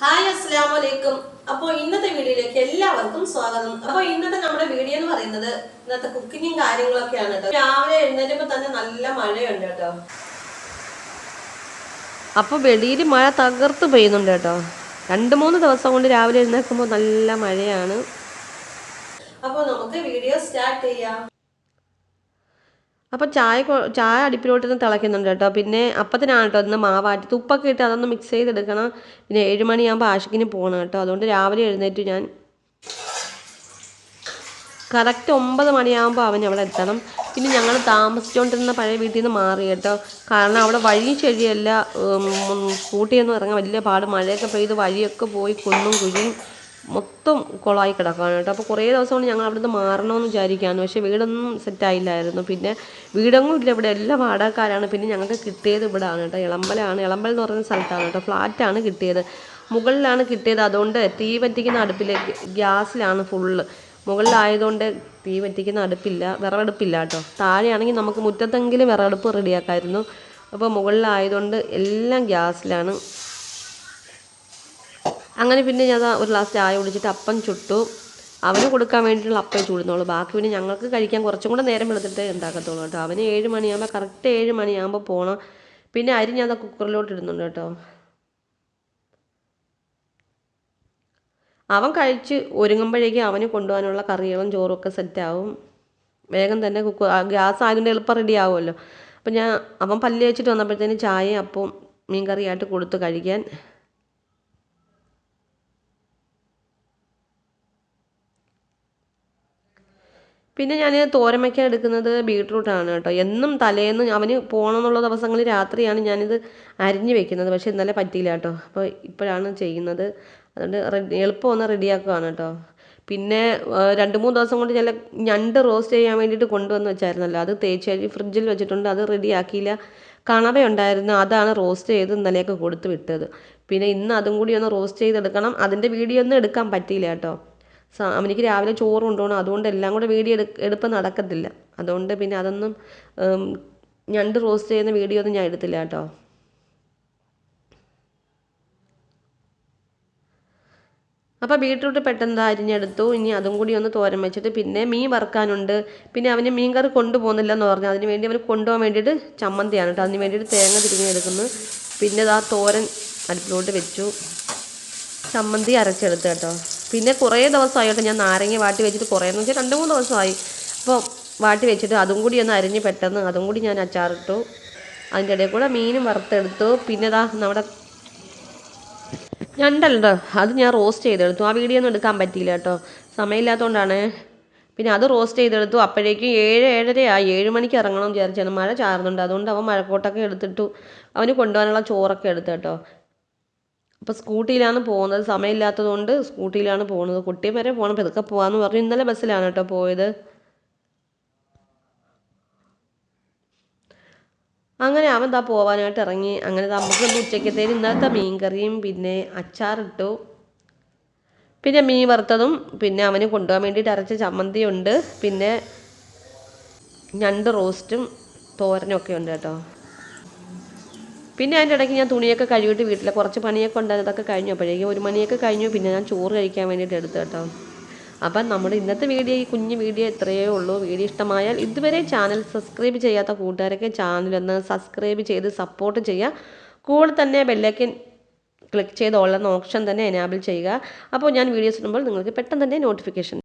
Hi അസ്സലാമു അലൈക്കും അപ്പോൾ ഇന്നത്തെ വീഡിയോയിലേക്ക് എല്ലാവർക്കും സ്വാഗതം. അപ്പോൾ ഇന്നത്തെ നമ്മുടെ വീഡിയോ എന്ന് പറയുന്നത് ഇന്നത്തെ കുക്കിങ്ങും കാര്യങ്ങളൊക്കെയാണ് കേട്ടോ. രാവിലെ എഴുന്നേറ്റപ്പോൾ തന്നെ നല്ല മഴയുണ്ട് കേട്ടോ. അപ്പോൾ വെളിയിൽ മഴ തകർത്ത് പെയ്യുന്നുണ്ട് കേട്ടോ. രണ്ട് മൂന്ന് ദിവസം കൊണ്ട് രാവിലെ എഴുന്നേൽക്കുമ്പോൾ നല്ല മഴയാണ്. അപ്പോൾ നമുക്ക് വീഡിയോ സ്റ്റാർട്ട് ചെയ്യാം. അപ്പോൾ ചായ ചായ അടുപ്പിലോട്ട് നിന്ന് തിളയ്ക്കുന്നുണ്ട് കേട്ടോ. പിന്നെ അപ്പത്തിനാണ് കേട്ടോ ഇന്ന് മാവാറ്റി. തുപ്പൊക്കെ ഇട്ട് അതൊന്ന് മിക്സ് ചെയ്തെടുക്കണം. പിന്നെ ഏഴ് മണിയാകുമ്പോൾ ആഷിക്കിന് പോകണം കേട്ടോ. അതുകൊണ്ട് രാവിലെ എഴുന്നേറ്റ് ഞാൻ. കറക്റ്റ് ഒമ്പത് മണിയാകുമ്പോൾ അവൻ അവിടെ എത്തണം. പിന്നെ ഞങ്ങൾ താമസിച്ചുകൊണ്ടിരുന്ന പഴയ വീട്ടിൽ നിന്ന് മാറി കേട്ടോ. കാരണം അവിടെ വഴി ശരിയല്ല. സ്കൂട്ടിയൊന്നും ഇറങ്ങാൻ വലിയ പാട്. മഴയൊക്കെ പെയ്ത് വഴിയൊക്കെ പോയി കുന്നും കുഴിയും. മൊത്തം കുളമായി കിടക്കുകയാണ് കേട്ടോ. അപ്പോൾ കുറേ ദിവസം കൊണ്ട് ഞങ്ങൾ അവിടുന്ന് മാറണമെന്ന് വിചാരിക്കുകയാണ് പക്ഷേ വീടൊന്നും സെറ്റായില്ലായിരുന്നു പിന്നെ വീടൊന്നും ഇല്ല ഇവിടെ. എല്ലാം വാടകക്കാരാണ്. പിന്നെ ഞങ്ങൾക്ക് കിട്ടിയത് ഇവിടെയാണ് കേട്ടോ. ഇളമ്പലാണ് ഇളമ്പൽ എന്ന് പറയുന്ന സ്ഥലത്താണ് കേട്ടോ. ഫ്ലാറ്റാണ് കിട്ടിയത്. മുകളിലാണ് കിട്ടിയത്. അതുകൊണ്ട് തീ പറ്റിക്കുന്ന അടുപ്പിൽ ഗ്യാസിലാണ് ഫുള്ള് മുകളിലായതുകൊണ്ട് തീ പറ്റിക്കുന്ന അടുപ്പില്ല. വിറകടുപ്പില്ല കേട്ടോ. താഴെയാണെങ്കിൽ നമുക്ക് മുറ്റത്തെങ്കിലും വിറകടുപ്പ് റെഡിയാക്കായിരുന്നു അപ്പോൾ മുകളിലായതുകൊണ്ട് എല്ലാം ഗ്യാസിലാണ്. അങ്ങനെ പിന്നെ ഞാൻ ഒരു ഗ്ലാസ് ചായ കുടിച്ചിട്ട് അപ്പം ചുട്ടു. അവന് കൊടുക്കാൻ വേണ്ടിയിട്ടുള്ള അപ്പം ചൂടുന്നുള്ളൂ. ബാക്കി പിന്നെ ഞങ്ങൾക്ക് കഴിക്കാൻ കുറച്ചും കൂടെ നേരം എടുത്തിട്ട് ഉണ്ടാക്കത്തുള്ളൂ കേട്ടോ. അവന് ഏഴ് മണിയാകുമ്പോൾ കറക്റ്റ് ഏഴ് മണിയാകുമ്പോൾ പോകണം പിന്നെ അരി ഞാൻ ദാ കുക്കറിലോട്ട് ഇടുന്നുണ്ട് കേട്ടോ. അവൻ കഴിച്ച് ഒരുങ്ങുമ്പോഴേക്കും അവന് കൊണ്ടുപോകാനുള്ള കറികളും ഒക്കെ സെറ്റാവും വേഗം തന്നെ കുക്ക് ഗ്യാസ് ആയതുകൊണ്ട് എളുപ്പം റെഡി ആവുമല്ലോ. അപ്പം ഞാൻ അവൻ പല്ല് വെച്ചിട്ട് വന്നപ്പോഴത്തേന് ചായയും അപ്പവും മീൻ കറിയായിട്ട് കൊടുത്ത് കഴിക്കാൻ. പിന്നെ ഞാൻ തോരൻ വയ്ക്കാൻ എടുക്കുന്നത് ബീട്രൂട്ടാണ് കേട്ടോ. എന്നും തലേന്ന് അവന് പോകണമെന്നുള്ള ദിവസങ്ങളിൽ രാത്രിയാണ് ഞാനിത് അരിഞ്ഞ് വെക്കുന്നത്. പക്ഷേ ഇന്നലെ പറ്റിയില്ല കേട്ടോ. അപ്പോൾ ഇപ്പോഴാണ് ചെയ്യുന്നത്. അതുകൊണ്ട് റെഡി എളുപ്പം ഒന്ന് റെഡിയാക്കുകയാണ് കേട്ടോ. പിന്നെ രണ്ട് മൂന്ന് ദിവസം കൊണ്ട് ചില ഞണ്ട് റോസ്റ്റ് ചെയ്യാൻ വേണ്ടിയിട്ട് കൊണ്ടുവന്ന് വെച്ചായിരുന്നല്ലോ. അത് തേച്ച് ഫ്രിഡ്ജിൽ വെച്ചിട്ടുണ്ട്. അത് റെഡിയാക്കിയില്ല. കണവ ഉണ്ടായിരുന്നു. അതാണ് റോസ്റ്റ് ചെയ്ത് ഇന്നലെയൊക്കെ കൊടുത്ത് വിട്ടത്. പിന്നെ ഇന്ന് അതും കൂടി ഒന്ന് റോസ്റ്റ് ചെയ്തെടുക്കണം. അതിന്റെ വീഡിയോ ഒന്നും എടുക്കാൻ പറ്റിയില്ല കേട്ടോ. അവനിക്ക് രാവിലെ ചോറ് കൊണ്ടുപോകണം. അതുകൊണ്ട് എല്ലാം കൂടെ വീഡിയോ എടു എടുപ്പ് നടക്കത്തില്ല. അതുകൊണ്ട് പിന്നെ അതൊന്നും ഞണ്ട് റോസ്റ്റ് ചെയ്യുന്ന വീഡിയോ ഒന്നും ഞാൻ എടുത്തില്ല കേട്ടോ. അപ്പോൾ ബീട്രൂട്ട് പെട്ടെന്ന് അരിഞ്ഞെടുത്തു. ഇനി അതും കൂടി ഒന്ന് തോരൻ വെച്ചിട്ട് പിന്നെ മീൻ വറുക്കാനുണ്ട്. പിന്നെ അവന് മീൻ കറി കൊണ്ടുപോകുന്നില്ല എന്ന് പറഞ്ഞു അതിന് വേണ്ടി അവന് കൊണ്ടുപോകാൻ വേണ്ടിയിട്ട് ചമ്മന്തിയാണ് കേട്ടോ. അതിന് വേണ്ടിയിട്ട് തേങ്ങ തിരിഞ്ഞെടുക്കുന്നു പിന്നെ ആ തോരൻ അടുപ്പിലോട്ട് വെച്ചു. ചമ്മന്തി അരച്ചെടുത്ത് കേട്ടോ. പിന്നെ കുറേ ദിവസമായിട്ട് ഞാൻ നാരങ്ങ വാട്ടി വെച്ചിട്ട് കുറേ എന്ന് വെച്ചാൽ രണ്ട് മൂന്ന് ദിവസമായി. അപ്പോൾ വാട്ടി വെച്ചിട്ട് അതും കൂടി ഒന്ന് അരിഞ്ഞ് പെട്ടെന്ന് അതും കൂടി ഞാൻ അച്ചാറിട്ടു. അതിന്റെ ഇടയിൽ കൂടെ മീനും വറുത്തെടുത്തു. പിന്നെ ഇതാ നമ്മുടെ ഞണ്ടല്ലോ. അത് ഞാൻ റോസ്റ്റ് ചെയ്തെടുത്തു. ആ വീഡിയോ ഒന്നും എടുക്കാൻ പറ്റിയില്ല കേട്ടോ. സമയമില്ലാത്തതുകൊണ്ടാണ്. പിന്നെ അത് റോസ്റ്റ് ചെയ്തെടുത്തു. അപ്പോഴേക്കും ഏഴ് ഏഴരയായി. ഏഴ് മണിക്ക് ഇറങ്ങണം വിചാരിച്ചാണ് മഴ ചാറുന്നുണ്ട്. അതുകൊണ്ട് അവൻ മഴക്കോട്ടൊക്കെ എടുത്തിട്ടു. അവന് കൊണ്ടുപോകാനുള്ള ചോറൊക്കെ എടുത്തു കേട്ടോ. അപ്പോൾ സ്കൂട്ടിയിലാണ് പോകുന്നത്. സമയമില്ലാത്തതുകൊണ്ട് സ്കൂട്ടിയിലാണ് പോകുന്നത്. കുട്ടിയെ വരെ പോകണം പതുക്കെ പോകാമെന്ന് പറഞ്ഞു. ഇന്നലെ ബസ്സിലാണ് കേട്ടോ പോയത്. അങ്ങനെ അവൻ താ പോവാനായിട്ട് ഇറങ്ങി. അങ്ങനെ നമുക്ക് ഉച്ചക്കത്തേന് ഇന്നലത്തെ മീൻ കറിയും പിന്നെ അച്ചാറിട്ടു. പിന്നെ മീൻ വറുത്തതും പിന്നെ അവന് കൊണ്ടുപോകാൻ വേണ്ടിയിട്ട് അരച്ച ചമ്മന്തിയുണ്ട്. പിന്നെ ഞണ്ട് റോസ്റ്റും തോരനും ഒക്കെ ഉണ്ട് കേട്ടോ. പിന്നെ അതിന്റെ ഇടയ്ക്ക് ഞാൻ തുണിയൊക്കെ കഴുകിയിട്ട് വീട്ടിലെ കുറച്ച് പണിയൊക്കെ ഉണ്ടായിരുന്നു. അതൊക്കെ കഴിഞ്ഞു. അപ്പോഴേക്കും ഒരു മണിയൊക്കെ കഴിഞ്ഞു. പിന്നെ ഞാൻ ചോറ് കഴിക്കാൻ വേണ്ടിയിട്ട് എടുത്തു കേട്ടോ. അപ്പം നമ്മുടെ ഇന്നത്തെ വീഡിയോ ഈ കുഞ്ഞു വീഡിയോ ഇത്രയേ ഉള്ളൂ. വീഡിയോ ഇഷ്ടമായാൽ ഇതുവരെ ചാനൽ സബ്സ്ക്രൈബ് ചെയ്യാത്ത കൂട്ടുകാരൊക്കെ ചാനലൊന്ന് സബ്സ്ക്രൈബ് ചെയ്ത് സപ്പോർട്ട് ചെയ്യുക. കൂടെ തന്നെ ബെല്ലൈക്കൻ ക്ലിക്ക് ചെയ്ത് ഉള്ള ഓപ്ഷൻ തന്നെ എനാബിൾ ചെയ്യുക. അപ്പോൾ ഞാൻ വീഡിയോസ് ഇടുമ്പോൾ നിങ്ങൾക്ക് പെട്ടെന്ന് തന്നെ നോട്ടിഫിക്കേഷൻ